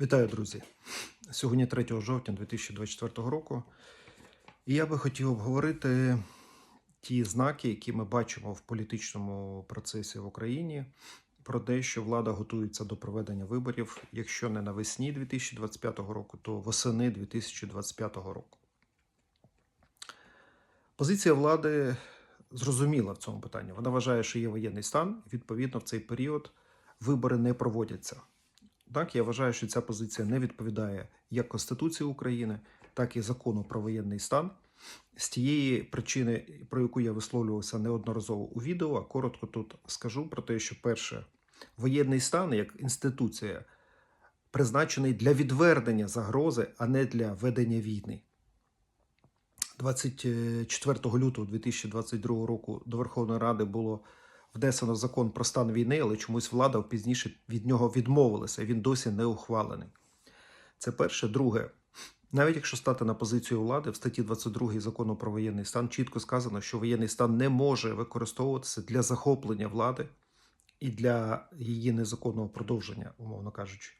Вітаю, друзі! Сьогодні 3 жовтня 2024 року. І я би хотів обговорити ті знаки, які ми бачимо в політичному процесі в Україні, про те, що влада готується до проведення виборів, якщо не навесні 2025 року, то восени 2025 року. Позиція влади зрозуміла в цьому питанні. Вона вважає, що є воєнний стан. Відповідно, в цей період вибори не проводяться. Так, я вважаю, що ця позиція не відповідає як Конституції України, так і закону про воєнний стан. З тієї причини, про яку я висловлювався неодноразово у відео, а коротко тут скажу про те, що перше, воєнний стан як інституція призначений для відвернення загрози, а не для ведення війни. 24 лютого 2022 року до Верховної Ради було внесено закон про стан війни, але чомусь влада пізніше від нього відмовилася. Він досі не ухвалений. Це перше. Друге, навіть якщо стати на позицію влади, в статті 22 закону про воєнний стан чітко сказано, що воєнний стан не може використовуватися для захоплення влади і для її незаконного продовження, умовно кажучи.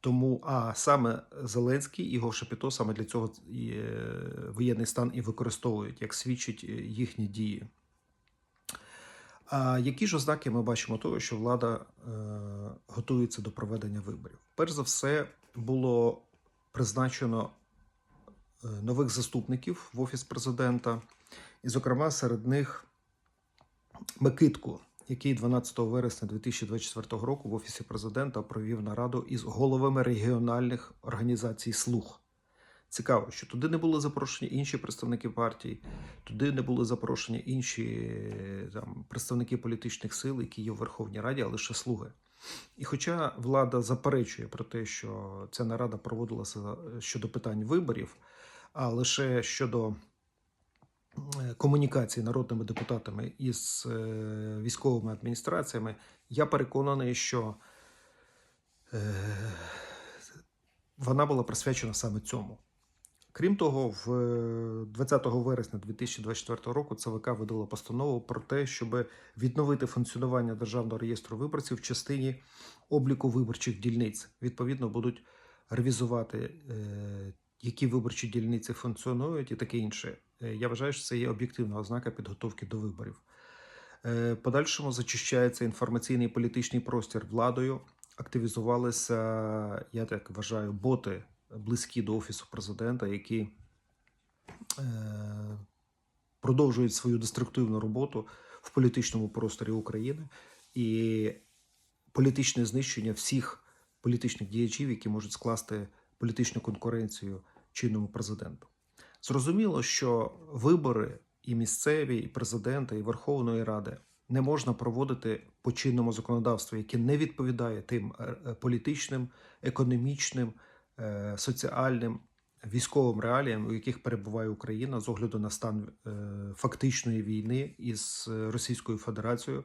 Тому, а саме Зеленський і Шапіто саме для цього е, воєнний стан і використовують, як свідчать е, їхні дії. А які ж ознаки ми бачимо того, що влада е, готується до проведення виборів? Перш за все, було призначено е, нових заступників в офіс президента, і, зокрема, серед них Микитку, який 12 вересня 2024 року в офісі президента провів нараду із головами регіональних організацій слуг. Цікаво, що туди не були запрошені інші представники партії, туди не були запрошені інші там, представники політичних сил, які є в Верховній Раді, а лише слуги. І хоча влада заперечує про те, що ця нарада проводилася щодо питань виборів, а лише щодо е, комунікації народними депутатами із е, військовими адміністраціями, я переконаний, що е, вона була присвячена саме цьому. Крім того, в е, 20 вересня 2024 року ЦВК видало постанову про те, щоб відновити функціонування державного реєстру виборців в частині обліку виборчих дільниць. Відповідно, будуть ревізувати, е, які виборчі дільниці функціонують, і таке інше. Е, Я вважаю, що це є об'єктивна ознака підготовки до виборів. Е, Подальшому зачищається інформаційний і політичний простір владою. Активізувалися, я так вважаю, боти близькі до офісу президента, які е, продовжують свою деструктивну роботу в політичному просторі України і політичне знищення всіх політичних діячів, які можуть скласти політичну конкуренцію чинному президенту. Зрозуміло, що вибори і місцеві, і президента, і Верховної Ради не можна проводити по чинному законодавству, яке не відповідає тим е, е, політичним, економічним соціальним військовим реаліям, у яких перебуває Україна з огляду на стан е, фактичної війни із е, Російською Федерацією,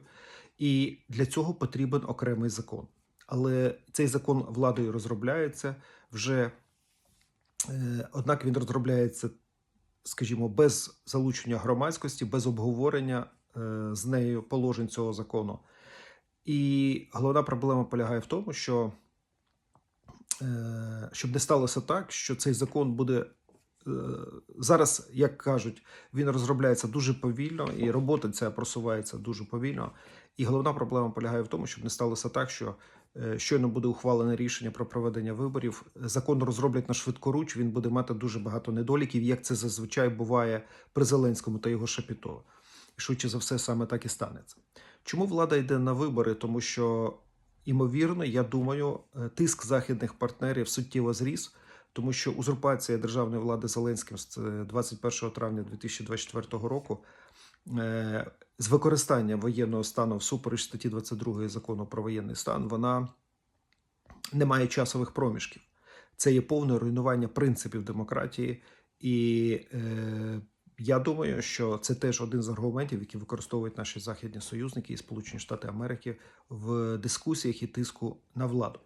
і для цього потрібен окремий закон. Але цей закон владою розробляється вже, е, однак він розробляється, скажімо, без залучення громадськості, без обговорення е, з нею положень цього закону. І головна проблема полягає в тому, що е, щоб не сталося так, що цей закон буде е, зараз, як кажуть, він розробляється дуже повільно, і робота ця просувається дуже повільно. І головна проблема полягає в тому, щоб не сталося так, що е, щойно буде ухвалене рішення про проведення виборів. Закон розроблять на швидкоруч. Він буде мати дуже багато недоліків, як це зазвичай буває при Зеленському та його Шапіто. Швидше за все, саме так і станеться. Чому влада йде на вибори? Тому що Імовірно, я думаю, е, тиск західних партнерів суттєво зріс, тому що узурпація державної влади Зеленським з е, 21 травня 2024 року е, з використанням воєнного стану всупереч статті 22 закону про воєнний стан, вона не має часових проміжків. Це є повне руйнування принципів демократії, і е, я думаю, що це теж один з аргументів, які використовують наші західні союзники і Сполучені Штати Америки в дискусіях і тиску на владу.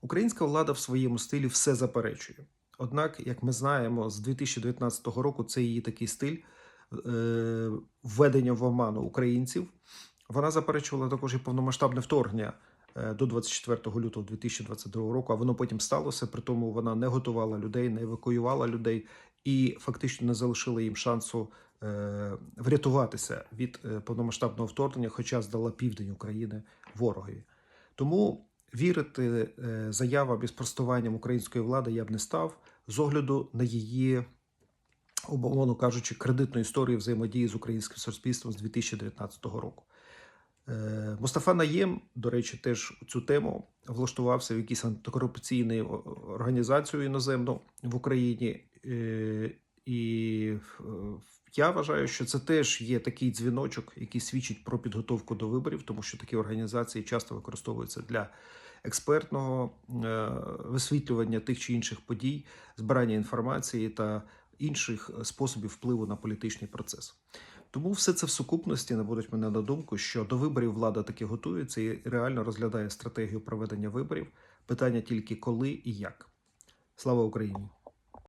Українська влада в своєму стилі все заперечує. Однак, як ми знаємо, з 2019 року це її такий стиль е, введення в оману українців. Вона заперечувала також і повномасштабне вторгнення е, до 24 лютого 2022 року, а воно потім сталося. При тому вона не готувала людей, не евакуювала людей і фактично не залишила їм шансу е, врятуватися від е, повномасштабного вторгнення, хоча здала південь України ворогові. Тому вірити е, заявам і спростуванням української влади я б не став з огляду на її, умовно кажучи, кредитну історію взаємодії з українським суспільством з 2019 року. Мустафа Наєм, до речі, теж цю тему влаштувався в якійсь антикорупційну організацію іноземну в Україні. Е, І е, я вважаю, що це теж є такий дзвіночок, який свідчить про підготовку до виборів, тому що такі організації часто використовуються для експертного е, висвітлювання тих чи інших подій, збирання інформації та інших способів впливу на політичний процес. Тому все це в сукупності наводить мене на думку, що до виборів влада таки готується і реально розглядає стратегію проведення виборів. Питання тільки коли і як. Слава Україні!